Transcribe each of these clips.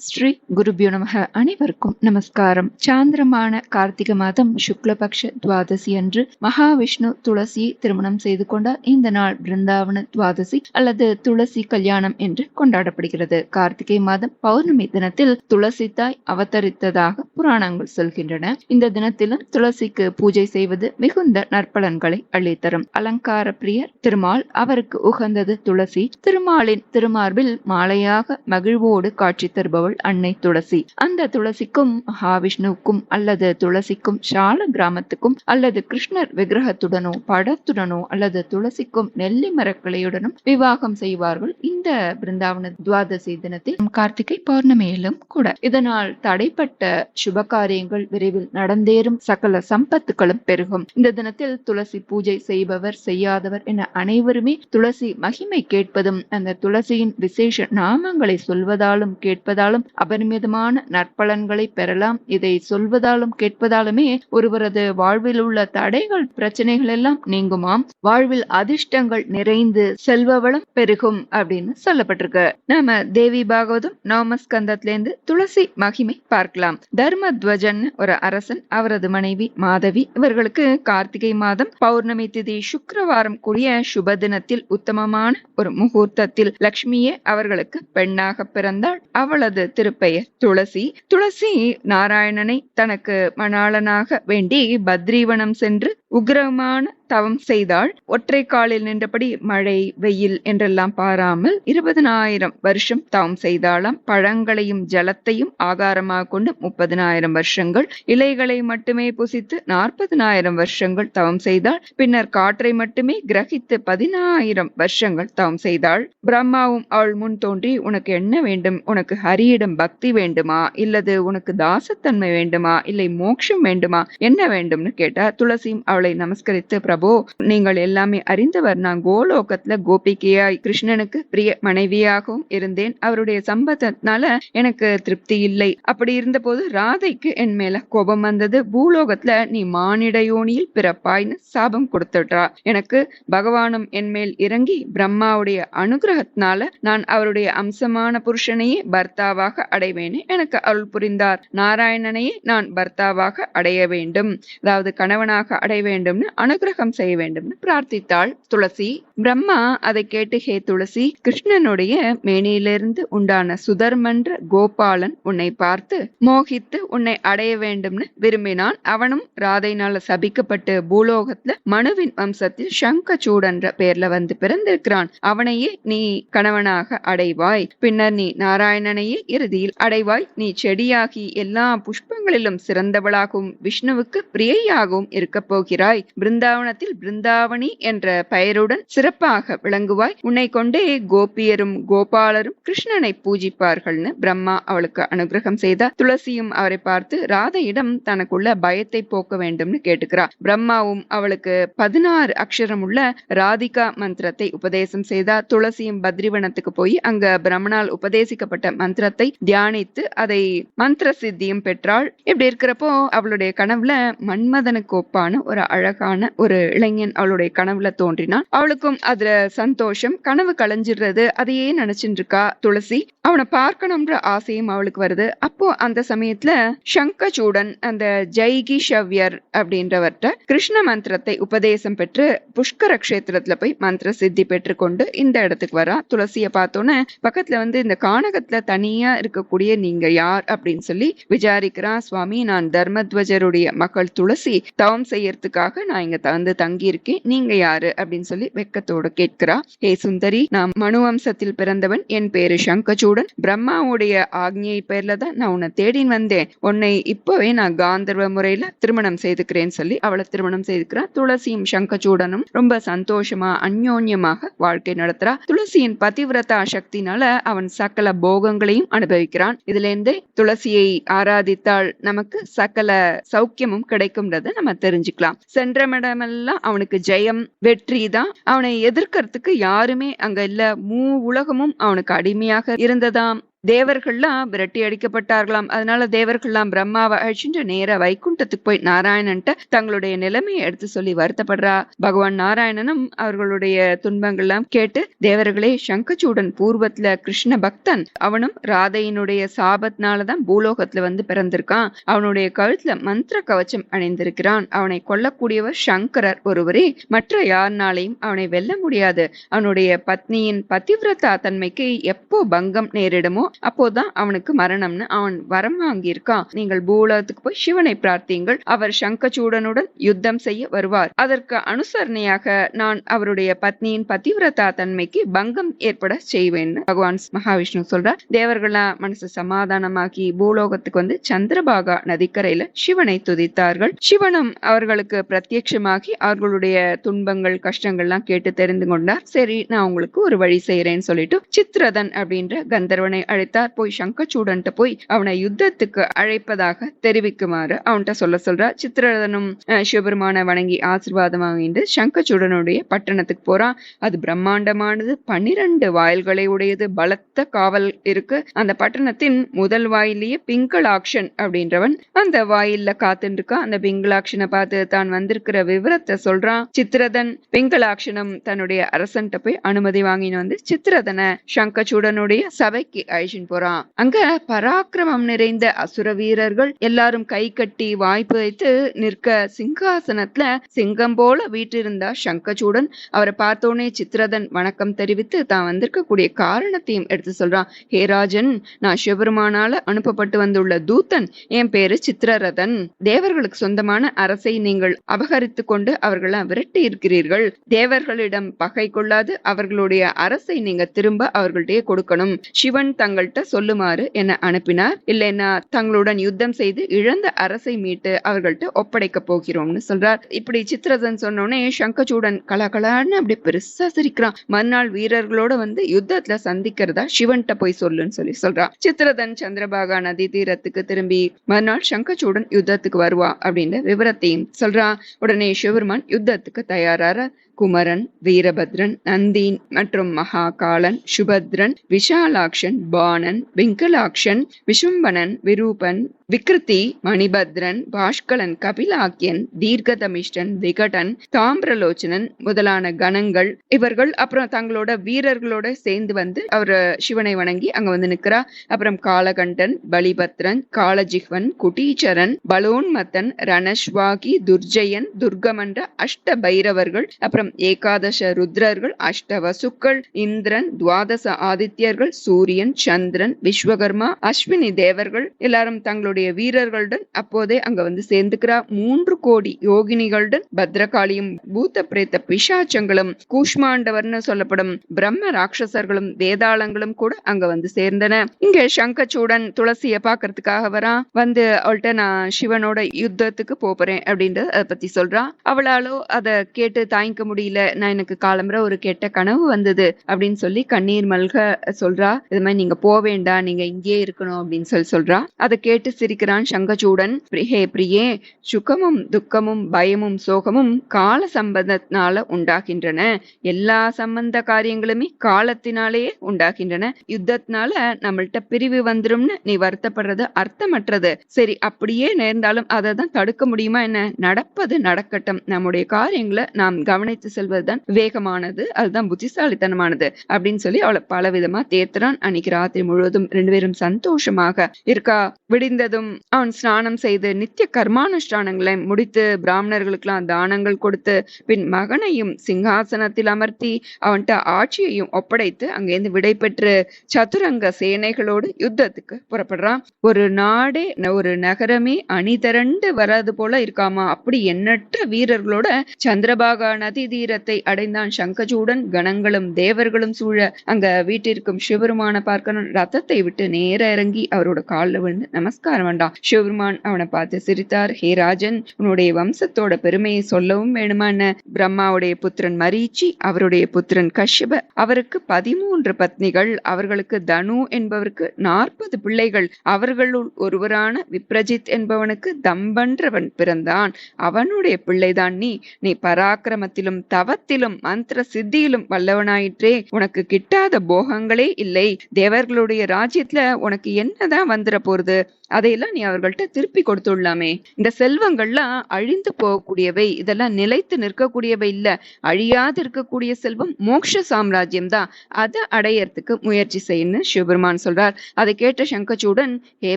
ஸ்ரீ குருபியோ நமக. அனைவருக்கும் நமஸ்காரம். சாந்திரமான கார்த்திகை மாதம் சுக்லபக்ஷ துவாதசி அன்று மகாவிஷ்ணு துளசியை திருமணம் செய்து கொண்டார் இந்த நாள் பிருந்தாவன துவாதசி அல்லது துளசி கல்யாணம் என்று கொண்டாடப்படுகிறது. கார்த்திகை மாதம் பௌர்ணமி தினத்தில் துளசி தாய் அவதரித்ததாக புராணங்கள் சொல்கின்றன. இந்த தினத்திலும் துளசிக்கு பூஜை செய்வது மிகுந்த நற்பலன்களை அள்ளித்தரும். அலங்கார பிரியர் திருமால் அவருக்கு உகந்தது துளசி. திருமாலின் திருமார்பில் மாலையாக மகிழ்வோடு காட்சி தருபவள் அன்னை துளசி. அந்த துளசிக்கும் மகாவிஷ்ணுவுக்கும் அல்லது துளசிக்கும் ஷால கிராமத்துக்கும் அல்லது கிருஷ்ணர் விக்கிரகத்துடனோ படத்துடனோ அல்லது துளசிக்கும் நெல்லி மரக்கிளையுடனும் விவாகம் செய்வார்கள். இந்த பிருந்தாவன துவாதசி தினத்தில் கார்த்திகை பௌர்ணமியிலும் கூட. இதனால் தடைப்பட்ட சுப காரியங்கள் விரைவில் நடந்தேறும். சகல சம்பத்துகளும் பெருகும். இந்த தினத்தில் துளசி பூஜை செய்பவர் செய்யாதவர் என அனைவருமே துளசி மகிமை கேட்பதும் அந்த துளசியின் விசேஷ நாமங்களை சொல்வதாலும் கேட்பதாலும் அபரிமிதமான நற்பலன்களை பெறலாம். இதை சொல்வதாலும் கேட்பதாலுமே ஒருவரது வாழ்வில் உள்ள தடைகள் பிரச்சனைகள் எல்லாம் நீங்குமாம். வாழ்வில் அதிர்ஷ்டங்கள் நிறைந்து செல்வ வளம் பெருகும் அப்படின்னு சொல்லப்பட்டிருக்கு. நாம தேவி பாகவதம் நவமஸ்கந்தத்துல இருந்து துளசி மகிமை பார்க்கலாம். தர்மத்வஜன் ஒரு அரசன் அவரது மனைவி மாதவி. இவர்களுக்கு கார்த்திகை மாதம் பௌர்ணமி திதி சுக்கரவாரம் கூடிய சுப தினத்தில் உத்தமமான ஒரு முகூர்த்தத்தில் லக்ஷ்மியே அவர்களுக்கு பெண்ணாக பிறந்தாள். அவளது திருப்பெயர் துளசி. துளசி நாராயணனை தனக்கு மணாளனாக வேண்டி பத்ரீவனம் சென்று உக்ரமான தவம் செய்தாள். ஒற்றை காலில் நின்றபடி மழை வெயில் என்றெல்லாம் பாராமல் இருபதனாயிரம் வருஷம் தவம் செய்தாளாம். பழங்களையும் ஜலத்தையும் ஆகாரமாக கொண்டு முப்பதனாயிரம் வருஷங்கள் இலைகளை மட்டுமே புசித்து நாற்பதனாயிரம் வருஷங்கள் தவம் செய்தாள். பின்னர் காற்றை மட்டுமே கிரகித்து பதினாயிரம் வருஷங்கள் தவம் செய்தாள். பிரம்மாவும் அவள் முன் தோன்றி உனக்கு என்ன வேண்டும்? உனக்கு ஹரியிடம் பக்தி வேண்டுமா? இல்லது உனக்கு தாசத்தன்மை வேண்டுமா? இல்லை மோட்சம் வேண்டுமா? என்ன வேண்டும்னு கேட்டா துளசியும் அவளை அவளை நமஸ்கரித்து பிரபு நீங்கள் எல்லாமே அறிந்தவர். நான் கோலோகத்துல கோபிகையாய் கிருஷ்ணனுக்கு பிரிய மனைவியாகவும் இருந்தேன். அவருடைய சம்பதத்தினால எனக்கு திருப்தி இல்லை. அப்படி இருந்தபோது ராதைக்கு என் மேல கோபம் வந்தது. பூலோகத்துல நீ மானிட யோனியில் பிறப்பாய்னு சாபம் கொடுத்துடுறா. எனக்கு பகவானும் என் மேல் இறங்கி பிரம்மாவுடைய அனுகிரகத்தினால நான் அவருடைய அம்சமான புருஷனையே பர்த்தாவாக அடைவேன்னு எனக்கு அருள் புரிந்தார். நாராயணனையே நான் பர்த்தாவாக அடைய வேண்டும். அதாவது கணவனாக அடைய வேண்டும்னு அனுகிரகம் செய்ய வேண்டும்னு பிரார்த்தித்தாள். துளசி பிரம்மா அதை கேட்டு ஹே துளசி கிருஷ்ணனுடைய மேனியிலிருந்து உண்டான சுதர்மன்ற கோபாலன் உன்னை பார்த்து மோகித்து உன்னை அடைய வேண்டும்னு விரும்பினான். அவனும் ராதைனால சபிக்கப்பட்டு பூலோகத்துல மனுவின் வம்சத்தில் சங்கச்சூடன்ற பேர்ல வந்து பிறந்திருக்கிறான். அவனையே நீ கணவனாக அடைவாய். பின்னர் நீ நாராயணனையே இறுதியில் அடைவாய். நீ செடியாகி எல்லா புஷ்பங்களிலும் சிறந்தவளாகவும் விஷ்ணுவுக்கு பிரியையாகவும் இருக்க போகிறாய் பிருந்தாவனத்தில் பிருந்தாவணி என்ற பெயருடன் சிறப்பாக விளங்குவாய். உன்னை கொண்டே கோபியரும் கோபாலரும் கிருஷ்ணனை பூஜிப்பார்கள்னு பிரம்மா அவளுக்கு அனுகிரகம் செய்தார். துளசியும் அவரை பார்த்து ராதையிடம் தனக்குள்ள பயத்தை போக்க வேண்டும்னு கேட்டுக்கிறார். பிரம்மாவும் அவளுக்கு பதினாறு அக்ஷரம் உள்ள ராதிகா மந்திரத்தை உபதேசம் செய்தார். துளசியும் பத்ரிவனத்துக்கு போய் அங்க பிரம்மனால் உபதேசிக்கப்பட்ட மந்திரத்தை தியானித்து அதை மந்திர சித்தியும் பெற்றாள். இப்படி இருக்கிறப்போ அவளுடைய கனவுல மன்மதனுக்கு ஒப்பான ஒரு அழகான ஒரு இளைஞன் அவளுடைய கனவுல தோன்றினான். அவளுக்கும் அதுல சந்தோஷம். கனவு களைஞ்சிடுறது அதையே நினைச்சிட்டு இருக்கா துளசி? அவனை பார்க்கணும்ன்ற ஆசையும் அவளுக்கு வருது. அப்போ அந்த சமயத்துல சங்கச்சூடன் அந்த ஜெய்கி ஷவ்யர் அப்படின்றவர்கிட்ட கிருஷ்ண மந்திரத்தை உபதேசம் பெற்று புஷ்கர கஷேத்திரத்துல போய் மந்திர சித்தி பெற்றுக்கொண்டு இந்த இடத்துக்கு வரா. துளசியை பார்த்தோன்னே பக்கத்துல வந்து இந்த கானகத்துல தனியா இருக்கக்கூடிய நீங்க யார் அப்படின்னு சொல்லி விசாரிக்கிறான் சுவாமி நான் தர்மத்வஜருடைய மகள் துளசி. தவம் செய்யறதுக்கு உங்களுக்காக நான் இங்க வந்து தங்கியிருக்கேன். நீங்க யாரு? அப்படின்னு சொல்லி வெக்கத்தோட கேட்கிறா. ஹே சுந்தரி நான் மனு வம்சத்தில் பிறந்தவன். என் பேரு சங்கச்சூடன். பிரம்மாவுடைய ஆக்ஞை பேர்ல தான் நான் உன்னை தேடி வந்தேன். உன்னை இப்பவே நான் காந்தர்வ முறையில திருமணம் செய்துக்கிறேன்னு சொல்லி அவளை திருமணம் செய்துக்கிறான் துளசியும் சங்கச்சூடனும் ரொம்ப சந்தோஷமா அந்யோன்யமாக வாழ்க்கை நடத்துறா. துளசியின் பதிவிரதா சக்தினால அவன் சகல போகங்களையும் அனுபவிக்கிறான். இதுல இருந்தே துளசியை ஆராதித்தால் நமக்கு சகல சௌக்கியமும் கிடைக்கும்ன்றத நம்ம தெரிஞ்சுக்கலாம். சென்றமிடமெல்லாம் அவனுக்கு ஜெயம் வெற்றி தான். அவனை எதிர்க்கிறதுக்கு யாருமே அங்க இல்ல. மூ உலகமும் அவனுக்கு அடிமையாக இருந்ததாம். தேவர்கள்லாம் விரட்டி அடிக்கப்பட்டார்களாம். அதனால தேவர்கள்லாம் பிரம்மாவை அழிச்சுட்டு நேரா வைகுண்டத்துக்கு போய் நாராயணன்ட்ட தங்களுடைய நிலைமையை எடுத்து சொல்லி வருத்தப்படுறா. பகவான் நாராயணனும் அவர்களுடைய துன்பங்கள்லாம் கேட்டு தேவர்களே சங்கச்சூடன் பூர்வத்துல கிருஷ்ண பக்தன் அவனும் ராதையினுடைய சாபத்தினாலதான் பூலோகத்துல வந்து பிறந்திருக்கான். அவனுடைய கழுத்துல மந்திர கவச்சம் அணிந்திருக்கிறான். அவனை கொல்லக்கூடியவர் சங்கரர் ஒருவரே. மற்ற யாருனாலையும் அவனை வெல்ல முடியாது. அவனுடைய பத்னியின் பதிவிரதா தன்மைக்கு எப்போ பங்கம் நேரிடுமோ அப்போதான் அவனுக்கு மரணம்னு அவன் வரம் வாங்கியிருக்கான். நீங்கள் பூலோகத்துக்கு போய் சிவனை பிரார்த்தியுங்கள். அவர் சங்கச்சூடனுடன் யுத்தம் செய்ய வருவார். அதற்கு அனுசரணையாக நான் அவருடைய பத்னியின் பதிவிரதா தன்மைக்கு பங்கம் ஏற்பட செய்வேன். பகவான் மகாவிஷ்ணு சொல்றார் தேவர்களா மனசு சமாதானமாக்கி பூலோகத்துக்கு வந்து சந்திரபாகா நதிக்கரையில சிவனை துதித்தார்கள். சிவனும் அவர்களுக்கு பிரத்யட்சமாகி அவர்களுடைய துன்பங்கள் கஷ்டங்கள்லாம் கேட்டு தெரிந்து கொண்டார். சரி நான் உங்களுக்கு ஒரு வழி செய்யறேன்னு சொல்லிட்டு சித்ரதன் அப்படின்ற கந்தர்வனை அழைத்தார் போய் சங்கச்சூடன்ட்டு போய் அவனை யுத்தத்துக்கு அழைப்பதாக தெரிவிக்குமாறு அவன்கிட்ட சொல்ல சொல்றா சித்திரதனும் சிவபெருமான வணங்கி ஆசீர்வாதம் வாங்கிட்டு சங்கச்சூடனுடைய பட்டணத்துக்கு போறான். அது பிரம்மாண்டமானது. பன்னிரண்டு வாயில்களை உடையது. பலத்த காவல் இருக்கு. அந்த பட்டணத்தின் முதல் வாயிலேயே பிங்களாக்ஷன் அப்படின்றவன் அந்த வாயில்ல காத்துட்டு இருக்கான் அந்த பிங்களாக்ஷனை பார்த்து தான் வந்திருக்கிற விவரத்தை சொல்றான். சித்திரதன் பிங்களாக்ஷனம் தன்னுடைய அரசன்ட்ட போய் அனுமதி வாங்கின்னு வந்து சித்திரதனை சங்கச்சூடனுடைய சபைக்கு அழிச்சின்னு போறான். அங்க பராக்கிரமம் நிறைந்த அசுர வீரர்கள் எல்லாரும் கை கட்டி வாய்ப்பு வைத்து நிற்க சிங்காசனத்துல சிங்கம் போல வீற்றிருந்தா சங்கச்சூடன். அவரை பார்த்தோன்னே சித்திரதன் வணக்கம் தெரிவித்து தான் வந்திருக்கக்கூடிய காரணத்தையும் எடுத்து சொல்றான். ஹே ராஜன் நான் சிவபெருமானால அனுப்பப்பட்டு வந்துள்ள தூத்தன். என் பேரு சித்திரரதன் தேவர்களுக்கு சொந்தமான அரசை நீங்கள் அபகரித்து கொண்டு அவர்களை விரட்டி இருக்கிறீர்கள். தேவர்களிடம் பகை கொள்ளாது. அவர்களுடைய அரசை நீங்க திரும்ப அவர்கள்ட்டே கொடுக்கணும். சிவன் தங்கள்கிட்ட சொல்லுமாறு என்னை அனுப்பினார். இல்லைன்னா தங்களுடன் யுத்தம் செய்து இழந்த அரசை மீட்டு அவர்கள்ட்ட ஒப்படைக்க போகிறோம்னு சொல்றார். இப்படி சித்திரதன் சொன்னோடனே சங்கச்சூடன் கலகலான்னு அப்படி பெருசா சிரிக்கிறான். மறுநாள் வீரர்களோட வந்து யுத்தத்துல சந்திக்கிறதா சிவன்கிட்ட போய் சொல்லுன்னு சொல்லி சொல்றான். சித்திரதன் சந்திரபாகா நதி தீரத்துக்கு திரும்பி மறுநாள் சங்கச்சூடன் யுத்தத்துக்கு வருவா அப்படின்ற விவரத்தையும் சொல்றான். உடனே சிவபெருமான் யுத்தத்துக்கு தயாரார குமரன் வீரபத்ரன் நந்தீன் மற்றும் மகாகாலன் சுபத்ரன் விஷாலாக்ஷன் பாணன் விங்கலாக்ஷன் விஷும்பனன் விரூபன் விக்ருதி மணிபத்ரன் பாஷ்கலன் கபிலாக்கியன் தீர்க்கதமிஷ்டன் விகடன் தாமிரலோச்சனன் முதலான கணங்கள். இவர்கள் அப்புறம் தங்களோட வீரர்களோட சேர்ந்து வந்து அவர் சிவனை வணங்கி அங்க வந்து நிக்கிறா அப்புறம் காலகண்டன் பலிபத்ரன் காலஜிஹ்வன் குட்டீச்சரன் பலோன்மத்தன் ரணஸ்வாகி துர்ஜயன் துர்கமன்ற அஷ்ட பைரவர்கள் அப்புறம் ஏகாதச ருத்ரர்கள் அஷ்டவசுக்கள் இந்திரன் துவாதச ஆதித்யர்கள் சூரியன் சந்திரன் விஸ்வகர்மா அஸ்வினி தேவர்கள் எல்லாரும் தங்களுடைய வீரர்களுடன் அப்போதே அங்க வந்து சேர்ந்துக்கிறா. மூன்று கோடி யோகினிகளுடன் பத்ரகாளியும் பூத்த பிரேத்த பிசாச்சங்களும் கூஷ்மாண்டவர்னு சொல்லப்படும் பிரம்ம ராட்சசர்களும் வேதாளங்களும் கூட அங்க வந்து சேர்ந்தன. இங்க சங்கச்சூடன் துளசிய பாக்குறதுக்காக வரா. வந்து அவள்கிட்ட நான் சிவனோட யுத்தத்துக்கு போறேன் அப்படின்றத அதை பத்தி சொல்றான் அவளாலோ அதை கேட்டு தாங்கிக்க முடியல நான் எனக்கு காலம்புற ஒரு கெட்ட கனவு வந்தது அப்படின்னு சொல்லி கண்ணீர் மல்க சொல்றா. இது மாதிரி நீங்க போக வேண்டாம் நீங்க இங்கேயே இருக்கணும் அப்படின்னு சொல்லி சொல்றா. அதை கேட்டு சிரிக்கிறான் சங்கச்சூடன். ஹே பிரியே சுகமும் துக்கமும் பயமும் சோகமும் கால சம்பந்தத்தினால உண்டாகின்றன. எல்லா சம்பந்த காரியங்களுமே காலத்தினாலேயே உண்டாகின்றன. யுத்தத்தினால நம்மள்ட்ட பிரிவு வந்துரும்னு நீ வருத்தப்படுறது அர்த்தமற்றது. சரி அப்படியே நேர்ந்தாலும் அதை தான் தடுக்க முடியுமா என்ன? நடப்பது நடக்கட்டும். நம்முடைய காரியங்களை நாம் கவனித்து அழைத்து செல்வதுதான் வேகமானது அதுதான் புத்திசாலித்தனமானது அப்படின்னு சொல்லி அவளை பல விதமா தேத்துறான் அன்னைக்கு ராத்திரி முழுவதும் ரெண்டு பேரும் சந்தோஷமாக இருக்கா. விடிந்ததும் அவன் ஸ்நானம் செய்து நித்திய கர்மானுஷ்டானங்களை முடித்து பிராமணர்களுக்கெல்லாம் தானங்கள் கொடுத்து பின் மகனையும் சிங்காசனத்தில் அமர்த்தி அவன்கிட்ட ஆட்சியையும் ஒப்படைத்து அங்கேருந்து விடை பெற்று சதுரங்க சேனைகளோடு யுத்தத்துக்கு புறப்படுறான். ஒரு நாடே ஒரு நகரமே அணிதிரண்டு வராது போல இருக்காமா? அப்படி எண்ணற்ற வீரர்களோட சந்திரபாகா நதி தீரத்தை அடைந்தான் சங்கஜூடன். கணங்களும் தேவர்களும் சூழ அங்க வீட்டிற்கும் சிவருமான பார்க்கணும். ரத்தத்தை விட்டு நேர இறங்கி அவரோட காலில் விழுந்து நமஸ்காரம் வேண்டாம் சிவபெருமான் அவனை பார்த்து சிரித்தார். ஹே ராஜன் உன்னுடைய வம்சத்தோட பெருமையை சொல்லவும் வேணுமா என்ன? பிரம்மாவுடைய புத்திரன் மரீச்சி அவருடைய புத்திரன் கஷ்யப. அவருக்கு பதிமூன்று பத்னிகள். அவர்களுக்கு தனு என்பவருக்கு நாற்பது பிள்ளைகள். அவர்களுள் ஒருவரான விப்ரஜித் என்பவனுக்கு தம்பன்றவன் பிறந்தான். அவனுடைய பிள்ளைதான் நீ. நீ பராக்கிரமத்திலும் தவத்திலும் மந்திர சித்தியிலும் வல்லவனாயிற்றே உனக்கு கிட்டாத போகங்களே இல்லை. தேவர்களுடைய ராஜ்யத்துல உனக்கு என்னதான் வந்துட போறது? அதையெல்லாம் நீ அவர்கள்ட்ட திருப்பி கொடுத்துடலாமே. இந்த செல்வங்கள்லாம் அழிந்து போகக்கூடியவை இதெல்லாம் நிலைத்து நிற்கக்கூடியவை இல்ல. அழியாது இருக்கக்கூடிய செல்வம் மோட்ச சாம்ராஜ்யம் தான் அதை அடையறதுக்கு முயற்சி செய்யணும்னு சிவபெருமான் சொல்றார். அதை கேட்ட சங்கச்சூடன் ஹே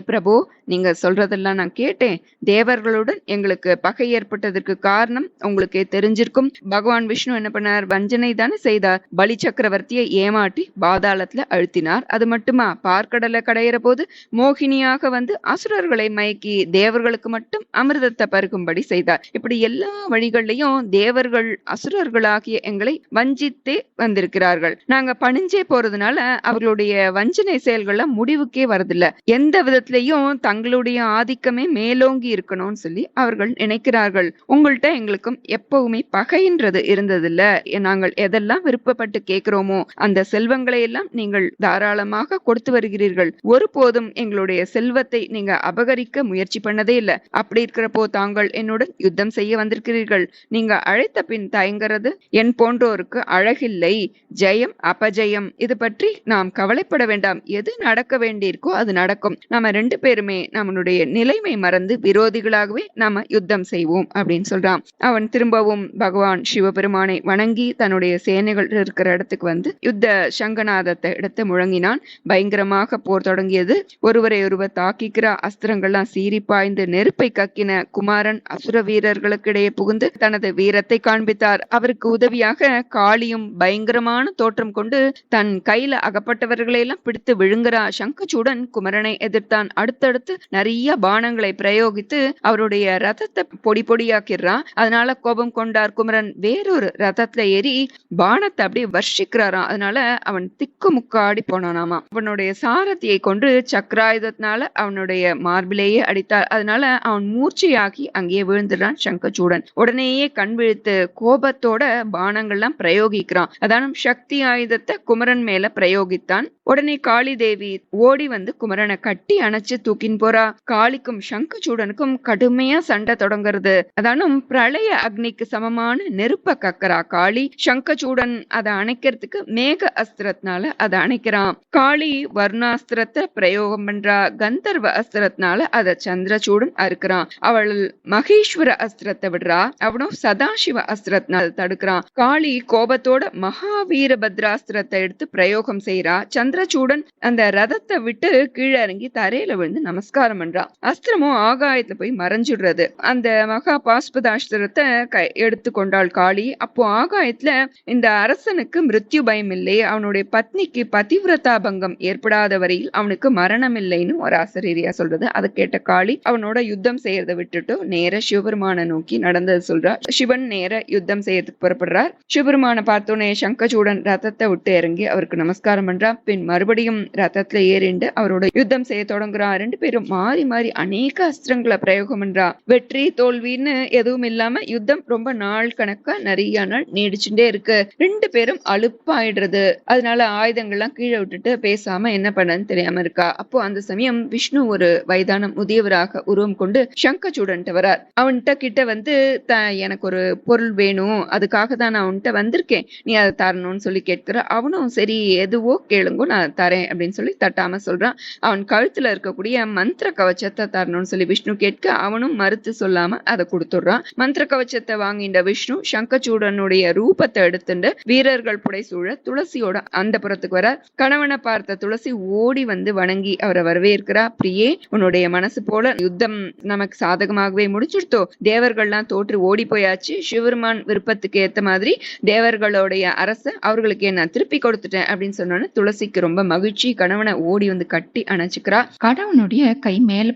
பிரபு நீங்க சொல்றதெல்லாம் நான் கேட்டேன். தேவர்களுடன் எங்களுக்கு பகை ஏற்பட்டதற்கு காரணம் உங்களுக்கே தெரிஞ்சிருக்கும். பகவான் விஷ்ணு என்ன பண்ணார்? வஞ்சனை தானே செய்தார். பலி சக்கரவர்த்தியை ஏமாற்றி பாதாளத்துல அழுத்தினார். அது மட்டுமா? பார்க்கடலை கடையிற போது மோகினியாக வந்து அசுரர்களை மயக்கி தேவர்களுக்கு மட்டும் அமிர்தத்தை பருகும்படி செய்தார். இப்படி எல்லா வழிகள்லயும் தேவர்கள் அசுரர்களாகிய எங்களை வஞ்சித்தே வந்திருக்கிறார்கள். நாங்க பணிஞ்சே போறதுனால அவர்களுடைய வஞ்சனை செயல்கள் முடிவுக்கே வரதில்ல. எந்த விதத்திலையும் தங்களுடைய ஆதிக்கமே மேலோங்கி இருக்கணும்னு சொல்லி அவர்கள் நினைக்கிறார்கள். உங்கள்கிட்ட எங்களுக்கும் எப்பவுமே பகைன்றது இருந்ததில்ல. நாங்கள் எதெல்லாம் விருப்பப்பட்டு கேட்கிறோமோ அந்த செல்வங்களை எல்லாம் நீங்கள் தாராளமாக கொடுத்து வருகிறீர்கள். ஒருபோதும் எங்களுடைய செல்வத்தை நீங்க அபகரிக்க முயற்சி பண்ணதே இல்ல. அப்படி இருக்கிறப்போ தாங்கள் என்னுடன் யுத்தம் செய்ய வந்திருக்கிறீர்கள். நீங்க அழைத்த பின் தயங்குறது என் போன்றோருக்கு அழகில்லை. ஜெயம் அபஜயம். இது பற்றி நாம் கவலைப்பட வேண்டாம். எது நடக்க வேண்டியிருக்கோ அது நடக்கும். நம்ம ரெண்டு பேருமே நம்மளுடைய நிலைமை மறந்து விரோதிகளாகவே நாம யுத்தம் செய்வோம் அப்படின்னு சொல்றான். அவன் திரும்பவும் பகவான் சிவபெருமானை வணங்கி தன்னுடைய சேனைகள் இருக்கிற இடத்துக்கு வந்து யுத்த சங்கநாதத்தை எடுத்து முழங்கினான். பயங்கரமாக போர் தொடங்கியது. ஒருவரை ஒருவர் தாக்கிக்கிற அஸ்திரங்கள்லாம் சீறி பாய்ந்து நெருப்பை கக்கின குமாரன் அசுர வீரர்களுக்கிடையே புகுந்து தனது வீரத்தை காண்பித்தார். அவருக்கு உதவியாக காளியும் பயங்கரமான தோற்றம் கொண்டு தன் கையில அகப்பட்டவர்களை எல்லாம் பிடித்து விழுங்குறா சங்கச்சூடன் குமரனை எதிர்த்தான். அடுத்தடுத்து நிறைய பானங்களை பிரயோகித்து அவருடைய ரதத்தை பொடி பொடியாக்கிடுறான் அதனால கோபம் கொண்டார் குமரன். வேறொரு ரதத்துல ஏறி பானத்தை அப்படியே வர்ஷிக்கிறாராம். அதனால அவன் திக்கு முக்காடி போனானாமா அவனுடைய சாரதியை கொண்டு சக்கராயுதத்தினால அவனுடைய மார்பிலேயே அடித்தார் அதனால அவன் மூர்ச்சையாகி அங்கேயே விழுந்துடுறான் சங்கச்சூடன். உடனேயே கண் விழித்து கோபத்தோட பானங்கள்லாம் பிரயோகிக்கிறான். அதான சக்தி ஆயுதத்தை குமரன் மேல பிரயோகித்தான். உடனே காளி தேவி ஓடி வந்து குமரனை கட்டி அணைச்சு தூக்கின் போறா. காளிக்கும் சங்கச்சூடனுக்கும் கடுமையா சண்டை தொடங்குறது. அதானும் பிரளய அக்னிக்கு சமமான நெருப்ப கக்கறா காளி. சங்கச்சூடன் அதை அணைக்கிறதுக்கு மேக அஸ்திரத்தினால அதை அணைக்கிறான். காளி வர்ணாஸ்திரத்தை பிரயோகம் பண்றா. கந்தர்வ அஸ்திரத்தினால அதை சந்திரச்சூடன் அறுக்கிறான். அவள் மகேஸ்வர அஸ்திரத்தை விடுறா. அவனும் சதாசிவ அஸ்திரத்தினால தடுக்கிறான். காளி கோபத்தோட மகாவீர பத்ராஸ்திரத்தை எடுத்து பிரயோகம் செய்யறா சந்திர சந்திரசூடன் அந்த ரதத்தை விட்டு கீழே இறங்கி தரையில விழுந்து நமஸ்காரம் பண்றான் அஸ்திரமும் ஆகாயத்துல போய் மறைஞ்சிடுறது. அந்த மகா பாஸ்பதாஸ்திரத்தை கை எடுத்து கொண்டாள் காளி. அப்போ ஆகாயத்துல இந்த அரசனுக்கு மிருத்யு பயம் இல்லை. அவனுடைய பத்னிக்கு பதிவிரதா பங்கம் ஏற்படாத வரையில் அவனுக்கு மரணம் இல்லைன்னு ஒரு ஆசிரியரியா சொல்றது. அதை கேட்ட காளி அவனோட யுத்தம் செய்யறதை விட்டுட்டு நேர சிவபெருமான நோக்கி நடந்தது சொல்றா. சிவன் நேர யுத்தம் செய்யறதுக்கு புறப்படுறார். சிவபெருமான பார்த்தோன்னே சங்கச்சூடன் ரதத்தை விட்டு இறங்கி அவருக்கு நமஸ்காரம் பண்றான் பின் மறுபடியும் ரத்தத்துல ஏறிண்டு அவரோட யுத்தம் செய்ய தொடங்குறா ரெண்டு பேரும் மாறி மாறி அநேக அஸ்திரங்களை பிரயோகம் பண்றா. வெற்றி தோல்வின்னு எதுவும் இல்லாம யுத்தம் ரொம்ப நாள் கணக்கா நிறைய நாள் நீடிச்சுட்டே இருக்கு. ரெண்டு பேரும் அலுப்பாயிடுறது. அதனால ஆயுதங்கள்லாம் கீழே விட்டுட்டு பேசாம என்ன பண்ணன்னு தெரியாம இருக்கா. அப்போ அந்த சமயம் விஷ்ணு ஒரு வயதான முதியவராக உருவம் கொண்டு சங்கச்சூடன்ட்டு வரார். அவன்கிட்ட கிட்ட வந்து த எனக்கு ஒரு பொருள் வேணும். அதுக்காக தான் நான் அவன்கிட்ட வந்திருக்கேன். நீ அதை தரணும்னு சொல்லி கேட்கிற அவனும் சரி எதுவோ கேளுங்கோ நான் தரேன் அப்படின்னு சொல்லி தட்டாம சொல்றான். அவன் கழுத்துல இருக்கக்கூடிய மந்திர கவச்சத்தை தரணும்னு சொல்லி விஷ்ணு கேட்க அவனும் மறுத்து சொல்லாம அதை கொடுத்துடுறான். மந்திர கவச்சத்தை வாங்கிட்ட விஷ்ணு சங்கச்சூடனுடைய ரூபத்தை எடுத்துட்டு வீரர்கள் புடைசூழ துளசியோட அந்த புறத்துக்கு வர கணவனை பார்த்த துளசி ஓடி வந்து வணங்கி அவரை வரவேற்கிறா. பிரியே உன்னுடைய மனசு போல யுத்தம் நமக்கு சாதகமாகவே முடிச்சுடுத்தோ? தேவர்கள்லாம் தோற்று ஓடி போயாச்சு. சிவருமான் விருப்பத்துக்கு ஏத்த மாதிரி தேவர்களுடைய அரச அவர்களுக்கு நான் திருப்பி கொடுத்துட்டேன் அப்படின்னு சொன்னோன்னு துளசிக்கு ரொம்ப மகிழ்ச்சி. கணவனை ஓடி வந்து கட்டி அணைச்சுக்கிறா. கணவனுடைய கை மேல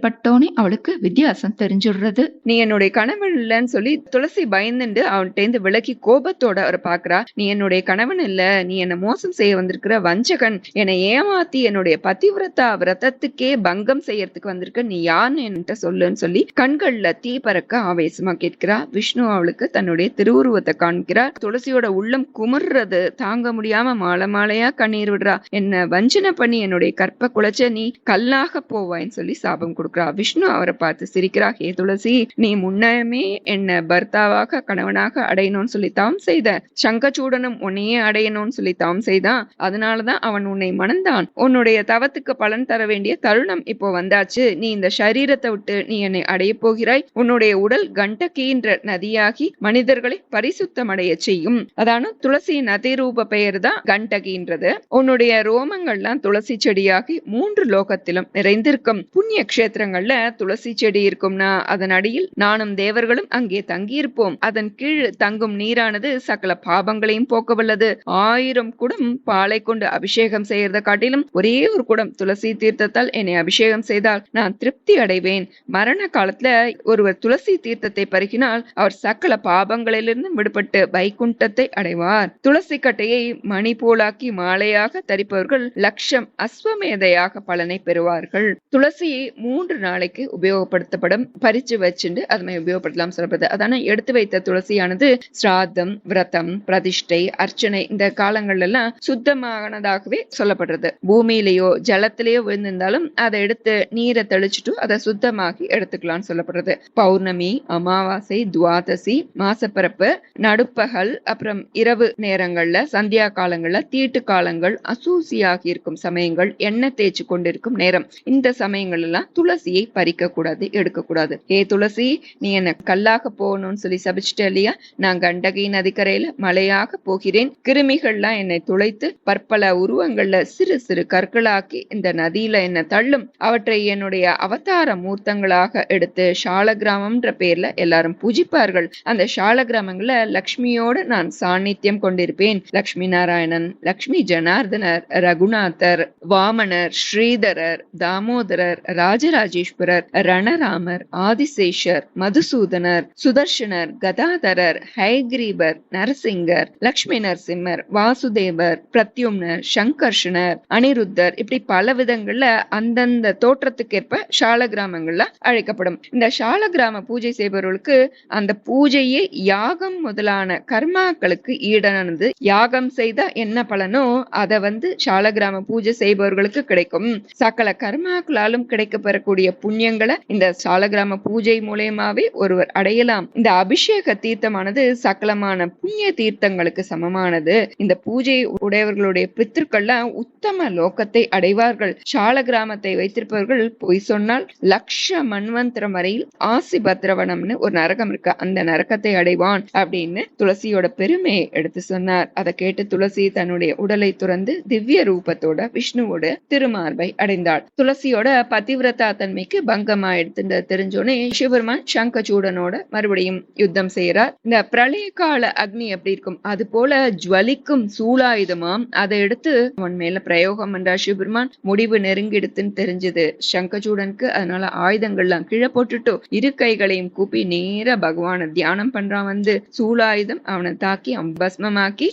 அவளுக்கு வித்தியாசம் தெரிஞ்சுடுறது. நீ என்னுடைய கணவன் இல்லைன்னு சொல்லி துளசி பயந்துண்டு அவன்கிட்ட விலகி கோபத்தோட அவர் பாக்குறா நீ என்னுடைய கணவன் இல்ல. நீ என்ன மோசம் செய்ய வந்திருக்கிற வஞ்சகன். என்னை ஏமாத்தி என்னுடைய பதிவிரதா விரதத்துக்கே பங்கம் செய்யறதுக்கு வந்திருக்க நீ யாருன்னு என்கிட்ட சொல்லுன்னு சொல்லி கண்கள்ல தீ பறக்க ஆவேசமா கேட்கிறா. விஷ்ணு அவளுக்கு தன்னுடைய திருவுருவத்தை காண்கிறார். துளசியோட உள்ளம் குமுறது தாங்க முடியாம மாலை மாலையா கண்ணீர் விடுறா. என்ன வஞ்சனை பண்ணி என்னுடைய கற்ப குலைச்ச நீ கல்லாக போவாய்ன்னு சொல்லி சாபம் கொடுக்கிறா. விஷ்ணு அவரை பார்த்து சிரிக்கிறா. ஹே துளசி நீ முன்னமே என்ன பர்த்தாவாக கணவனாக அடையணும்னு சொல்லி தாம் செய்த. சங்கச்சூடனும் உன்னையே அடையணும்னு சொல்லி தாம் செய்தான். அதனாலதான் அவன் உன்னை மணந்தான். உன்னுடைய தவத்துக்கு பலன் தர வேண்டிய தருணம் இப்போ வந்தாச்சு. நீ இந்த சரீரத்தை விட்டு நீ என்னை அடைய போகிறாய். உன்னுடைய உடல் கண்டகின்ற நதியாகி மனிதர்களை பரிசுத்தமடைய செய்யும். அதான துளசி நதி ரூப பெயர் தான் கண்டகின்றது. உன்னுடைய ஹோமங்கள்லாம் துளசி செடியாகி மூன்று லோகத்திலும் நிறைந்திருக்கும். புண்ணிய கஷேத்திரங்கள்ல துளசி செடி இருக்கும்னா அதன் அடியில் நானும் தேவர்களும் அங்கே தங்கியிருப்போம். அதன் கீழ் தங்கும் நீரானது சகல பாபங்களையும் போக்க வல்லது ஆயிரம் குடம் பாலை கொண்டு அபிஷேகம் செய்யறத காட்டிலும் ஒரே ஒரு குடம் துளசி தீர்த்தத்தால் என்னை அபிஷேகம் செய்தால் நான் திருப்தி அடைவேன். மரண காலத்துல ஒருவர் துளசி தீர்த்தத்தை பருகினால் அவர் சகல பாபங்களிலிருந்து விடுபட்டு வைகுண்டத்தை அடைவார். துளசி கட்டையை மணி போலாக்கி மாலையாக தரிப்பவர்கள் அவர்கள் லட்சம் அஸ்வமேதையாக பலனை பெறுவார்கள். துளசியை மூன்று நாளைக்கு உபயோகப்படுத்தப்படும். பறிச்சு வச்சுண்டு அதனை உபயோகப்படுத்தலாம் சொல்லப்படுது அதான எடுத்து வைத்த துளசியானது சிராதம் விரதம் பிரதிஷ்டை அர்ச்சனை இந்த காலங்கள்ல எல்லாம் சுத்தமானதாகவே சொல்லப்படுறது. பூமியிலேயோ ஜலத்திலேயோ விழுந்திருந்தாலும் அதை எடுத்து நீரை தெளிச்சுட்டு அதை சுத்தமாக்கி எடுத்துக்கலாம்னு சொல்லப்படுறது. பௌர்ணமி அமாவாசை துவாதசி மாசப்பிறப்பு நடுப்பகல் அப்புறம் இரவு நேரங்கள்ல சந்தியா காலங்கள்ல தீட்டு காலங்கள் அசூசிய அசூசியாகி இருக்கும் சமயங்கள் எண்ணெய் தேய்ச்சி கொண்டிருக்கும் நேரம். இந்த சமயங்கள் எல்லாம் துளசியை பறிக்க கூடாது எடுக்க கூடாது ஏ துளசி நீ என்ன கல்லாக போகணும்னு சொல்லி சபிச்சிட்ட இல்லையா? நான் கண்டகி நதிக்கரையில மலையாக போகிறேன். கிருமிகள்லாம் என்னை துளைத்து பற்பல உருவங்கள்ல சிறு சிறு கற்களாக்கி இந்த நதியில என்ன தள்ளும். அவற்றை என்னுடைய அவதார மூர்த்தங்களாக எடுத்து ஷால கிராமம்ன்ற பேர்ல எல்லாரும் பூஜிப்பார்கள். அந்த ஷால கிராமங்கள்ல லக்ஷ்மியோடு நான் சாநித்தியம் கொண்டிருப்பேன். லக்ஷ்மி நாராயணன் லக்ஷ்மி ஜனார்தனர் ரகுநாதர் வாமனர் ஸ்ரீதரர் தாமோதரர் ராஜராஜேஸ்வரர் ரணராமர் ஆதிசேஷர் மதுசூதனர் சுதர்ஷனர் கதாதரர் ஹைகிரீபர் நரசிங்கர் லக்ஷ்மி நரசிம்மர் வாசுதேவர் பிரத்யும்னர் சங்கர்ஷனர் அனிருத்தர் இப்படி பல விதங்கள்ல அந்தந்த தோற்றத்துக்கேற்ப சால கிராமங்கள்ல அழைக்கப்படும். இந்த சால கிராம பூஜை செய்பவர்களுக்கு அந்த பூஜையே யாகம் முதலான கர்மாக்களுக்கு ஈடானது யாகம் செய்தா என்ன பலனோ அதை வந்து சால கிராம பூஜை செய்பவர்களுக்கு கிடைக்கும். சகல கர்மாக்களாலும் கிடைக்க பெறக்கூடிய புண்ணியங்களை இந்த சாலகிராம பூஜை மூலயமாவே ஒருவர் அடையலாம். இந்த அபிஷேக தீர்த்தமானது சகலமான புண்ணிய தீர்த்தங்களுக்கு சமமானது. இந்த பூஜை உடையவர்களுடைய பித்திருக்கள்லாம் உத்தம லோகத்தை அடைவார்கள். சால கிராமத்தை வைத்திருப்பவர்கள் பொய் சொன்னால் லட்ச மன்வந்திரம் வரையில் ஆசி பத்ரவனம்னு ஒரு நரகம் இருக்கு. அந்த நரகத்தை அடைவான் அப்படின்னு துளசியோட பெருமையை எடுத்து சொன்னார். அதை கேட்டு துளசி தன்னுடைய உடலை துறந்து திவ்ய ரூபத்தோட விஷ்ணுவோட திருமார்பை அடைந்தாள். துளசியோட பதிவிரதா தன்மைக்கு பங்கமா எடுத்துட்டு தெரிஞ்சோடனே சிவபெருமான் சங்கச்சூடனோட மறுபடியும் யுத்தம் செய்யறார் இந்த பிரளய கால அக்னி எப்படி இருக்கும்? அது போல ஜுவலிக்கும் சூலாயுதமாம் அதை எடுத்து அவன் மேல பிரயோகம் பண்றார் சிவபெருமான். முடிவு நெருங்கிடுத்துன்னு தெரிஞ்சது. சங்கச்சூடனுக்கு அதனால ஆயுதங்கள்லாம் கீழே போட்டுட்டு இரு கைகளையும் கூப்பி நேர பகவான தியானம் பண்றான் வந்து. சூலாயுதம் அவனை தாக்கி அவன் பஸ்மமாக்கி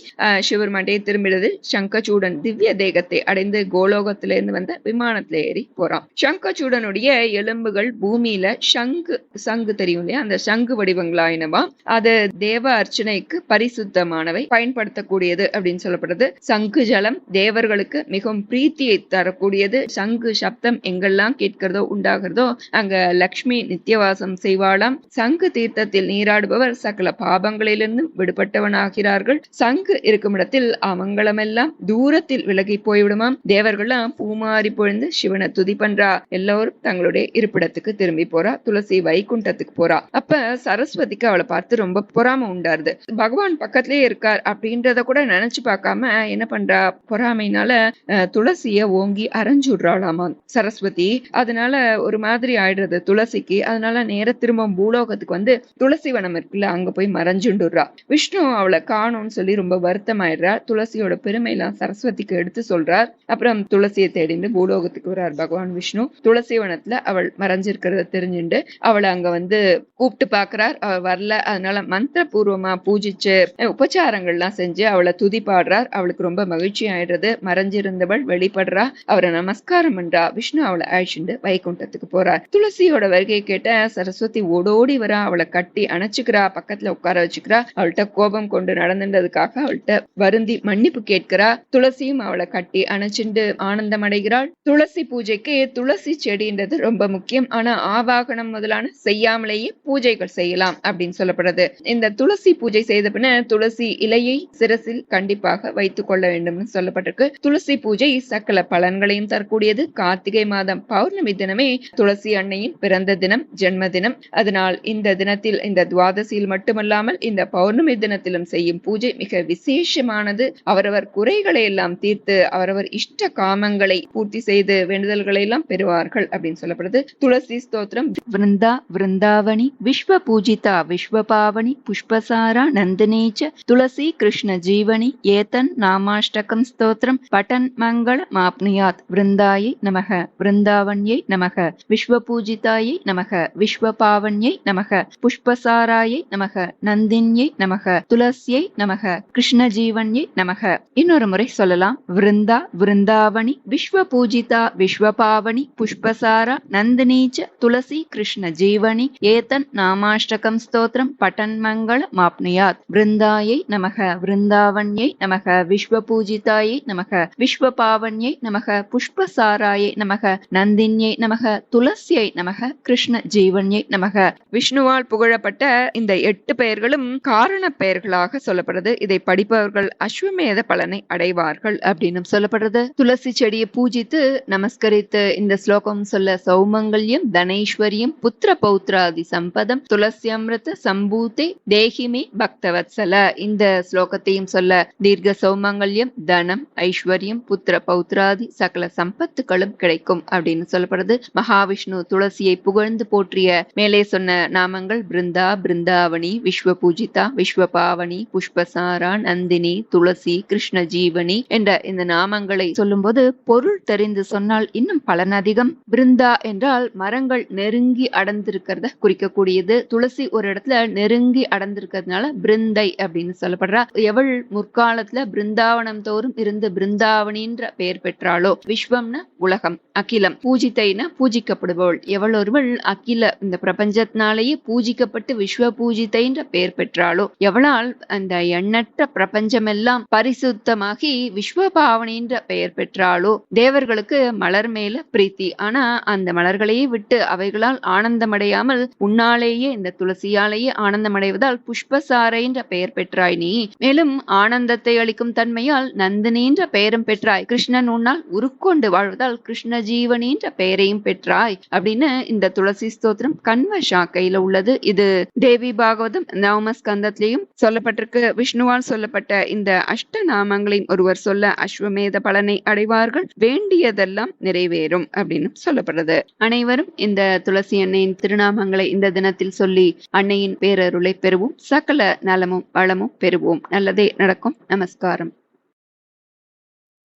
சிவபெருமான்டே திரும்பிடுது. சங்கச்சூடன் திவ்ய தேகத்தை அடைந்து கோலோகத்திலிருந்து வந்த விமானத்துல ஏறி போறான். சங்கச்சூடனுடைய எலும்புகள் பூமியில சங்கு சங்கு தெரியும் இல்லையா? அந்த சங்கு வடிவங்களாயினவா அது தேவ அர்ச்சனைக்கு பரிசுத்தமானவை பயன்படுத்தக்கூடியது அப்படின்னு சொல்லப்படுது. சங்கு ஜலம் தேவர்களுக்கு மிகவும் பிரீத்தியை தரக்கூடியது. சங்கு சப்தம் எங்கெல்லாம் கேட்கிறதோ உண்டாகிறதோ அங்க லக்ஷ்மி நித்தியவாசம் செய்வாளாம். சங்கு தீர்த்தத்தில் நீராடுபவர் சகல பாபங்களிலிருந்தும் விடுபட்டவனாகிறார்கள். சங்கு இருக்கும் இடத்தில் அமங்கலமெல்லாம் தூரத்தில் விலகி போய்விடுமாம் தேவர்கள்லாம் பூமாரி பொழுந்து சிவனை துதி பண்றா. எல்லோரும் தங்களுடைய இருப்பிடத்துக்கு திரும்பி போறா. துளசி வைகுண்டத்துக்கு போறா. அப்ப சரஸ்வதிக்கு அவளை பார்த்து ரொம்ப பொறாம உண்டாருது. பகவான் பக்கத்திலேயே இருக்கார் அப்படின்றத கூட நினைச்சு பார்க்காம என்ன பண்றா? பொறாமைனால துளசிய ஓங்கி அரைஞ்சு விடுறாளாமா சரஸ்வதி அதனால ஒரு மாதிரி ஆயிடுறது துளசிக்கு. அதனால நேர திரும்ப பூலோகத்துக்கு வந்து துளசி வனம் இருக்குல்ல அங்க போய் மறைஞ்சுண்டுறா விஷ்ணு அவளை காணோம்னு சொல்லி ரொம்ப வருத்தமாயிடுறா. துளசியோட பெருமையெல்லாம் சரஸ்வதிக்கு எடுத்து சொல்றார். அப்புறம் துளசியை தேடிந்து பூலோகத்துக்கு வரார் பகவான் விஷ்ணு. துளசி வனத்துல அவள் மறைஞ்சிருக்கிறத தெரிஞ்சுண்டு அவளை அங்க வந்து கூப்பிட்டு பாக்குறார். அவ வரல. அதனால மந்திர பூர்வமா பூஜிச்சு உபச்சாரங்கள்லாம் செஞ்சு அவளை துதி பாடுறார். அவளுக்கு ரொம்ப மகிழ்ச்சி ஆயிடுறது. மறைஞ்சிருந்தவள் வெளிப்படுறா. அவரை நமஸ்காரம் பண்றா. விஷ்ணு அவளை அழைச்சிட்டு அழிச்சுண்டு வைகுண்டத்துக்கு போறார். துளசியோட வருகையை கேட்ட சரஸ்வதி ஓடோடி வரா. அவளை கட்டி அணைச்சுக்கிறா. பக்கத்துல உட்கார வச்சுக்கிறா. அவள்கிட்ட கோபம் கொண்டு நடந்துட்டதுக்காக அவள்கிட்ட வருந்தி மன்னிப்பு கேட்கிறா. துளசியும் அவளை கட்டி அணைச்சிண்டு ஆனந்தம் அடைகிறாள் துளசி பூஜைக்கு துளசி செடின்றது ரொம்ப முக்கியம். ஆனா ஆவாகனம் முதலான செய்யாமலேயே பூஜைகள் செய்யலாம் அப்படின்னு சொல்லப்படுறது. இந்த துளசி பூஜை செய்த பின்ன துளசி இலையை சிரசில் கண்டிப்பாக வைத்துக் கொள்ள வேண்டும் சொல்லப்பட்டிருக்கு. துளசி பூஜை சகல பலன்களையும் தரக்கூடியது. கார்த்திகை மாதம் பௌர்ணமி தினமே துளசி அன்னையின் பிறந்த தினம் ஜென்ம தினம். அதனால் இந்த தினத்தில் இந்த துவாதசியில் மட்டுமல்லாமல் இந்த பௌர்ணமி தினத்திலும் செய்யும் பூஜை மிக விசேஷமானது. அவரவர் குறைகளை எல்லாம் தீர்த்து அவரவர் இஷ்ட காமங்களை பூர்த்தி செய்து வேண்டுதல்களை எல்லாம் பெறுவார்கள் அப்படின்னு சொல்லப்படுது. துளசி ஸ்தோத்திரம். விருந்தா விருந்தாவணி விஸ்வ பூஜிதா விஸ்வபாவணி புஷ்பசாரா நந்தினீச்ச துளசி கிருஷ்ண ஜீவனி ஏதன் நாமாஷ்டகம் ஸ்தோத்திரம் பட்டன் மங்கள மாப்னியாத் விருந்தாயை நமக விருந்தாவண்யை நமக விஸ்வ பூஜிதாயை நமக விஸ்வபாவண்யை நமக புஷ்பசாராயை நமக நந்தின்யை நமக துளசியை நமக கிருஷ்ண ஜீவன்யை நமக. இன்னொரு முறை சொல்லலாம். விருந்த விருந்தாவணி விஸ்வபூஜிதா விஸ்வபாவனி புஷ்பசாரா நந்தினி துளசி கிருஷ்ண ஜீவனி ஏதன் நாமாஷ்டகம் ஸ்தோத்திரம் பட்டன் மங்கள மாப்னுயாத் விருந்தாயை நமக விருந்தாவண்யை நமக விஸ்வபூஜிதாயை நமக விஸ்வபாவன்யை நமக புஷ்பசாராயை நமக நந்தினியை நமக துளசியை நமக கிருஷ்ண ஜீவன்யை நமக விஷ்ணுவால் புகழப்பட்ட இந்த எட்டு பெயர்களும் காரண பெயர்களாக சொல்லப்படுது. இதை படிப்பவர்கள் அஸ்வமேத பலனை அடைவார்கள் அப்படின்னு சொல்லப்படுறது? துளசி செடியை பூஜித்து நமஸ்கரித்து இந்த ஸ்லோகம் சொல்ல சௌமங்கல்யம் தனேஸ்வரியம் புத்திர பௌத்ராதி சம்பதம் துளசி அமிர்த சம்பூத்தி தேகிமே பக்தவத்சல. இந்த ஸ்லோகத்தையும் சொல்ல தீர்க்க சௌமங்கல்யம் தனம் ஐஸ்வர்யம் புத்திர பௌத்ராதி சகல சம்பத்துகளும் கிடைக்கும் அப்படின்னு சொல்லப்படுது. மகாவிஷ்ணு துளசியை புகழ்ந்து போற்றிய மேலே சொன்ன நாமங்கள் பிருந்தா பிருந்தாவணி விஸ்வ பூஜிதா விஸ்வ பாவணி புஷ்பசாரா நந்தினி துளசி கிருஷ்ண ஜீவனி என்ற இந்த நாமங்களை சொல்லும்போது பொருள் தெரிந்து சொன்னால் இன்னும் பலன் அதிகம். பிருந்தா என்றால் மரங்கள் நெருங்கி அடர்ந்திருக்கிறத குறிக்கக்கூடியது. துளசி ஒரு இடத்துல நெருங்கி அடர்ந்திருக்கிறதுனால பிருந்தை அப்படின்னு சொல்லப்படுறா. எவள் முற்காலத்துல பிருந்தாவனம் தோறும் இருந்து பிருந்தாவனின்ற பெயர் பெற்றாளோ? விஸ்வம்னா உலகம் அகிலம். பூஜித்தைனா பூஜிக்கப்படுபவள். எவள் ஒருவள் அகில இந்த பிரபஞ்சத்தினாலேயே பூஜிக்கப்பட்டு விஸ்வ பூஜித்தைன்ற பெயர் பெற்றாளோ? எவளால் அந்த எண்ணற்ற பிரபஞ்சமெல்லாம் பரிசுத்தமாகி விஸ்வபா என்ற பெயர் பெற்றாளோ தேவர்களுக்கு மலர் மேல பிரீத்தி. ஆனா அந்த மலர்களையே விட்டு அவைகளால் ஆனந்தமடையாமல் உன்னாலேயே இந்த துளசியாலேயே ஆனந்தமடைவதால் புஷ்பசாரைன்ற பெயர் பெற்றாய் நீ. மேலும் ஆனந்தத்தை அளிக்கும் தன்மையால் நந்தினின்ற பெயரும் பெற்றாய். கிருஷ்ணன் உன்னால் உருக்கொண்டு வாழ்வதால் கிருஷ்ண ஜீவனின்ற பெயரையும் பெற்றாய். அப்படின்னு இந்த துளசி ஸ்தோத்திரம் கண்வ சாக்கையில உள்ளது. இது தேவி பாகவதம் நவமஸ்கந்தத்திலையும் சொல்லப்பட்டிருக்கு. விஷ்ணுவால் சொல்லப்பட்ட இந்த அஷ்ட நாமங்களையும் ஒருவர் சொல்ல அஸ்வமேத பலனை அடைவார்கள் வேண்டியதெல்லாம் நிறைவேறும் அப்படின்னு சொல்லப்படுறது. அனைவரும் இந்த துளசி அன்னையின் திருநாமங்களை இந்த தினத்தில் சொல்லி அன்னையின் பேரருளை பெறுவோம். சகல நலமும் வளமும் பெறுவோம். நல்லதே நடக்கும். நமஸ்காரம்.